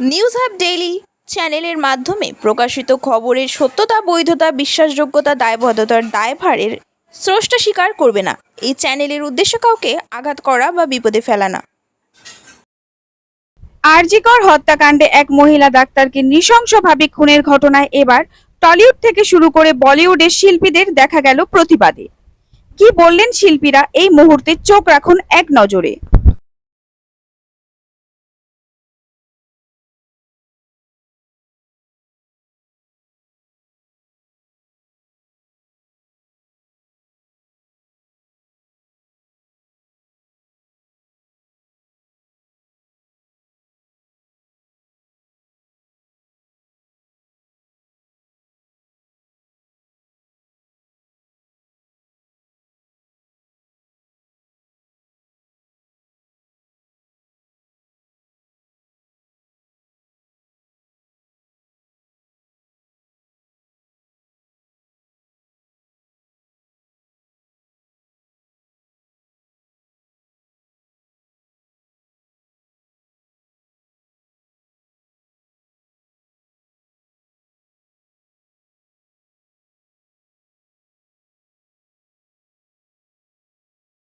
News hub daily চ্যানেলের মাধ্যমে প্রকাশিত খবরের সত্যতা, বৈধতা, বিশ্বাসযোগ্যতা, দায়বদ্ধতার দায়ভারের স্রষ্টা স্বীকার করবে না। এই চ্যানেলের উদ্দেশ্য কাউকে আঘাত করা বা বিপদে ফেলা না আরজিকর হত্যাকাণ্ডে এক মহিলা ডাক্তারকে নৃশংসভাবে খুনের ঘটনায় এবার টলিউড থেকে শুরু করে বলিউডের শিল্পীদের দেখা গেল প্রতিবাদে। কি বললেন শিল্পীরা? এই মুহূর্তে চোখ রাখুন এক নজরে।